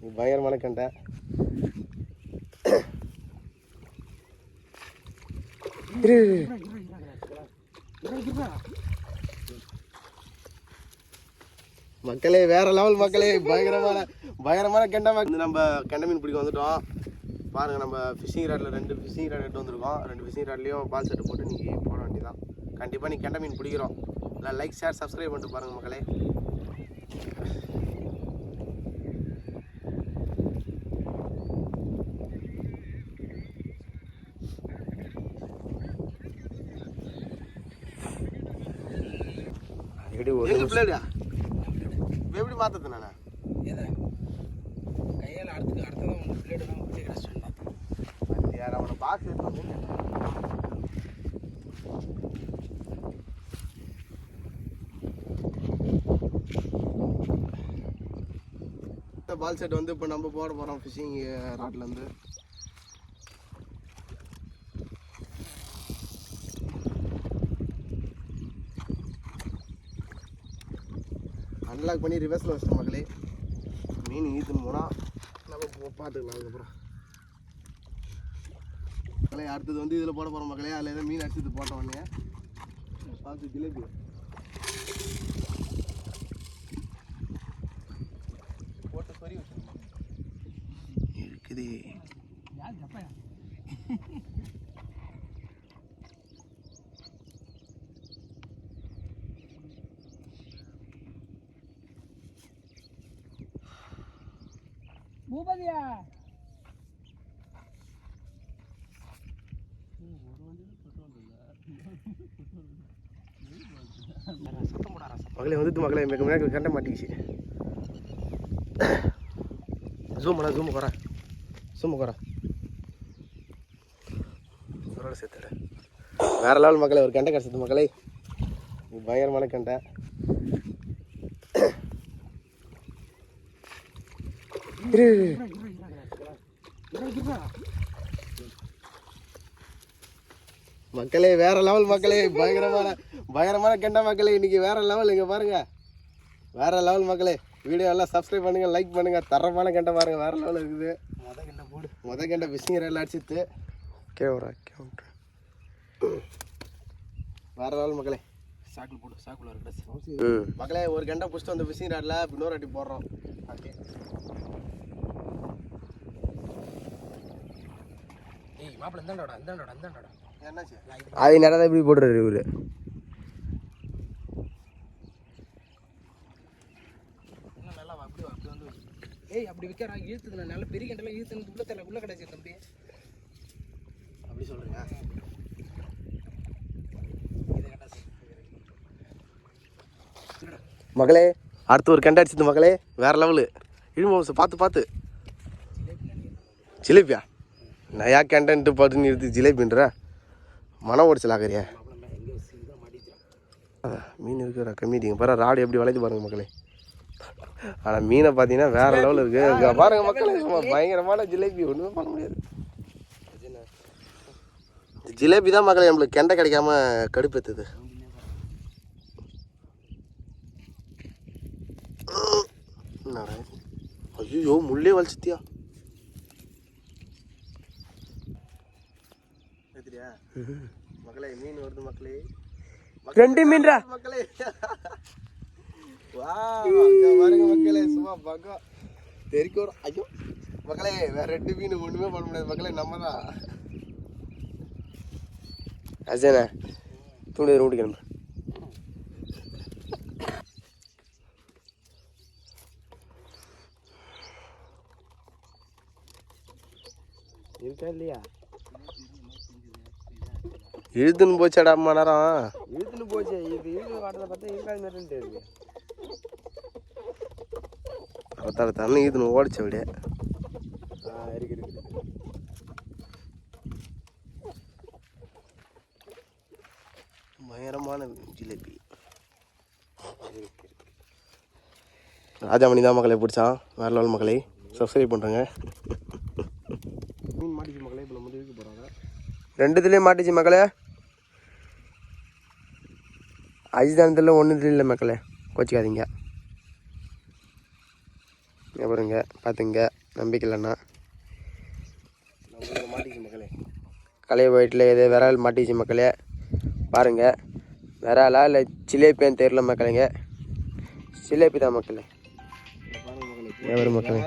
இது பயங்கரமான கண்டை. மக்களே வேற லெவல் மக்களே பயங்கரமான பயங்கரமான கெண்டை வந்து நம்ம கெண்டை மீன் பிடிக்க வந்துட்டோம். பாருங்க நம்ம ஃபிஷிங் ராட்ல ரெண்டு ஃபிஷிங் ராட் எடுத்து வந்திருக்கோம். ரெண்டு ஃபிஷிங் ராட்லேயும் பால் செட்டு போட்டு நீங்கள் போட வேண்டியதான் கண்டிப்பாக நீ கெண்டை மீன் பிடிக்கிறோம். இல்லை லைக் ஷேர் சப்ஸ்கிரைப் பண்ணிட்டு பாருங்க மக்களே. எப்படி ஒரு பிளேடா எப்படி மாத்தது நானே? எதை? கையால் அடுத்து அடுத்ததான் உங்கள் பிளேடு தான் வச்சு கிடச்சிட்டேன் யார் அவனை பாக்ஸ் எடுத்து பால் செட் வந்து இப்போ நம்ம போட போகிறோம் ஃபிஷிங் ராட்லேருந்து அன்லாக் பண்ணி ரிவர்ஸில் வச்சிட்டோம் மக்களே. மீன் ஈத்துன்னு போனால் நம்ம பார்த்துக்கலாம் அதுக்கப்புறம். மக்களே அடுத்தது வந்து இதில் போட போகிறோம் மக்களே. அதில் ஏதோ மீன் அடிச்சது போட்ட உடனே. பார்த்து ஜிலேபி. போட்டு சொறி வச்சுருக்கோம். இருக்குது. பூபதியா? மகளே வந்துட்டு மகளே மிக முன்னாடி கண்ட மாட்டிக்கிச்சு. ஜூம் பண்ண ஜூம் குறை ஜூம் குறை குரோட சேர்த்துடு வேற லெவல் மக்களே ஒரு கண்டை கிடச்சது மக்களே பயங்கரமான கண்டை. இரு. மக்களே வேற லெவல் மக்களே பயங்கரமான பயங்கரமான கெண்ட மக்களே இன்னைக்கு வேற லெவல் இங்க பாருங்க. வேற லெவல் மக்களே வீடியோ எல்லாம் சப்ஸ்கிரைப் பண்ணுங்க லைக் பண்ணுங்க தரமான கெண்ட பாருங்க வேற லெவல் இருக்குது. முத கிண்ட போடு முத கெண்ட பிஸ்னிங் எல்லாம் அடிச்சுட்டு கேவரா கவுண்ட் வேற லெவல் மக்களே சாக்கில் போடு சாக்குள்ள இருக்கடா ம். மக்களே ஒரு கெண்டை பிடிச்சிட்டு வந்து பிஸ்னிங் ராட்ல இன்னொரு அடி போடுறோம். ஓகே மாப்பிள்ள இந்தாண்டோடா இந்தாண்டோட இந்தாண்டோட என்னாச்சு? அது நேரம் இப்படி போடுறாரு இவரு. ஏய் அப்படி வைக்கிறா இழுத்துது நான் நல்ல பெரிய கண்டெல்லாம் இழுத்துன்னு உள்ள தர உள்ள கிடைச்சி தம்பி அப்படி கட்டாச்சு மகளே அடுத்து ஒரு கெண்டை அடிச்சது மகளே வேற லெவலு. இழுமோசு பார்த்து பார்த்து. ஜிலேபியா? நயா கண்டன்ட்டு பார்த்து நீ எடுத்து ஜிலேபின்ற மனம் ஓடிச்சல் ஆகிறியா? மீன் இருக்குறா கம்மிட்டிங்க பாரு ராடு எப்படி வளையுது பாருங்க மக்களே. ஆனால் மீனை பார்த்தீங்கன்னா வேற லெவலில் இருக்கு. பாருங்க மக்களே பயங்கரமான ஜிலேபி. ஒன்றுமே பண்ண முடியாது. ஜிலேபி தான் மக்களே நம்மளுக்கு கெண்டை கிடைக்காம கடுப்பேத்துது. ஐயோ முள்ளே வலிச்சித்தியா மக்களே மீன் வருது மக்களே ரெண்டு மீன்ரா? மக்களே வா பாருங்க மக்களே சும்மா பக்கம் தெரிக்க வரும். ஐயோ மக்களே வேற ரெண்டு மீன் ஒண்ணுமே பண்ண முடியாது. மக்களே நம்ம தான் அஜயண்ணே தூண்டு ரூட்டு கிளம்பு இருக்கா இல்லையா? இழுத்துன்னு போச்சாடா அம்மா நேரம் இழுத்துன்னு போச்சு. இது இழுத்து வாட்டத்தை பார்த்தா இருக்காது மாதிரி இருக்கு அவத்தால தண்ணி இழுத்துன்னு ஓடிச்ச விட ஆ இருக்கு இருக்கு பயங்கரமான ஜிலேபி. ராஜாமணி தான் மக்களை பிடிச்சான். வேற லெவல் மக்களை. சப்ஸ்கிரைப் பண்ணுறேங்க மீன் மாட்டிச்சு மக்களை இப்போ நம்ம இழுக்க போகிறாங்க ரெண்டுத்துலேயும் மாட்டிச்சு மக்களே. அஜிதானத்தில் ஒன்றுத்துல இல்லை மக்களே. கோச்சிக்காதீங்க. பாருங்க பார்த்துங்க நம்பிக்கை நம்மளுக்கு மாட்டிச்சு மக்களே. கலைய வயிற்றில் எது விரால் மாட்டிச்சு மக்களே. பாருங்க விராலா இல்லை சிலேப்பியான்னு தெரில மக்களுங்க. சிலேப்பி தான் மக்களே பாருங்க மக்களே.